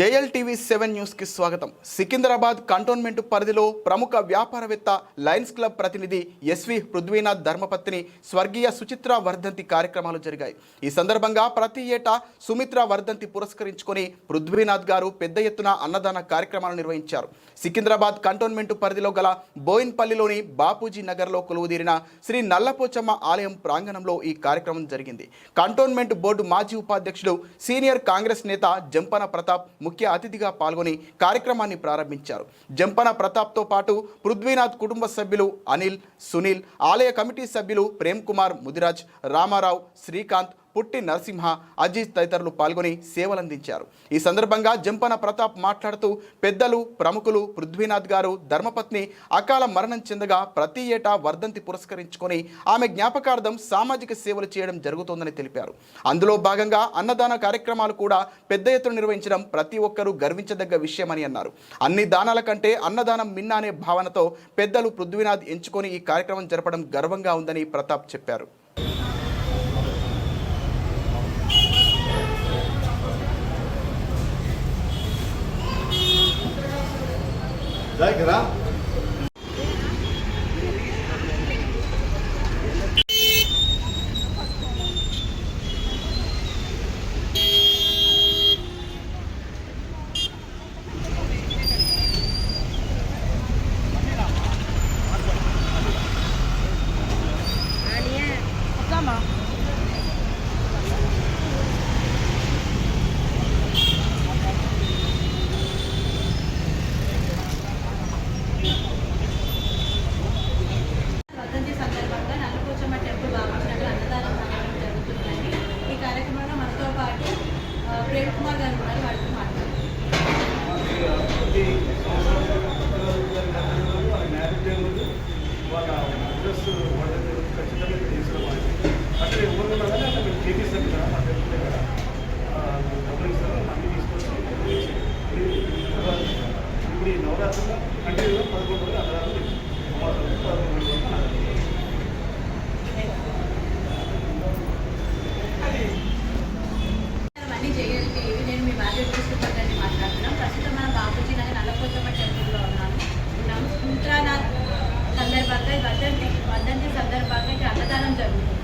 JLTV seven న్యూస్కి స్వాగతం. Secunderabad cantonment పరిధిలో ప్రముఖ వ్యాపారవేత్త లయన్స్ క్లబ్ ప్రతినిధి ఎస్వి పృథ్వీనాథ్ ధర్మపత్ని స్వర్గీయ సుచిత్ర వర్ధంతి కార్యక్రమాలు జరిగాయి. ఈ సందర్భంగా ప్రతి ఏటా సుమిత్ర వర్ధంతి పురస్కరించుకొని పృథ్వీనాథ్ గారు పెద్ద ఎత్తున అన్నదాన కార్యక్రమాలు నిర్వహించారు. సికింద్రాబాద్ కంటోన్మెంట్ పరిధిలో గల బోయిన్పల్లిలోని బాపూజీ నగర్లో కొలువుదీరిన శ్రీ నల్లపోచమ్మ ఆలయం ప్రాంగణంలో ఈ కార్యక్రమం జరిగింది. కంటోన్మెంట్ బోర్డు మాజీ ఉపాధ్యక్షుడు సీనియర్ కాంగ్రెస్ నేత జంపన ప్రతాప్ ముఖ్య అతిథిగా పాల్గొని కార్యక్రమాన్ని ప్రారంభించారు. జంపన ప్రతాప్తో పాటు పృథ్వీనాథ్ కుటుంబ సభ్యులు అనిల్ సునీల్ ఆలయ కమిటీ సభ్యులు ప్రేమ్ కుమార్ ముదిరాజ్ రామారావు శ్రీకాంత్ పుట్టి నరసింహ అజీజ్ తదితరులు పాల్గొని సేవలందించారు. ఈ సందర్భంగా జంపన ప్రతాప్ మాట్లాడుతూ పెద్దలు ప్రముఖులు పృథ్వీనాథ్ గారు ధర్మపత్ని అకాల మరణం చెందగా ప్రతి ఏటా వర్ధంతి పురస్కరించుకొని ఆమె జ్ఞాపకార్థం సామాజిక సేవలు చేయడం జరుగుతోందని తెలిపారు. అందులో భాగంగా అన్నదాన కార్యక్రమాలు కూడా పెద్ద ఎత్తున నిర్వహించడం ప్రతి ఒక్కరూ గర్వించదగ్గ విషయమని అన్నారు. అన్ని దానాల కంటే అన్నదానం మిన్న అనే భావనతో పెద్దలు పృథ్వీనాథ్ ఎంచుకొని ఈ కార్యక్రమం జరపడం గర్వంగా ఉందని ప్రతాప్ చెప్పారు. जय घरा వర్ధంతి సందర్భంగా నల్లపోచమ్మ టెంపుల్ బాబునగర్ అన్నదానం కార్యక్రమం జరుగుతుందండి. ఈ కార్యక్రమంలో మనతో పాటు ప్రేమ్ కుమార్ గారు కూడా వారితో మాట్లాడుతున్నారు కంటిన్యూగా పదకొండు రోజులు నేను మీ మార్కెట్ తీసుకుంటానని మాట్లాడుతున్నాం. ప్రస్తుతం మనం బాపూజీ నగర్ నల్లపోచమ్మ టెంపుల్లో ఉన్నాము. సుంత్రానాథ్ సందర్భంగా వర్ధంతి వర్ధంతి సందర్భంగా అన్నదానం జరుగుతుంది.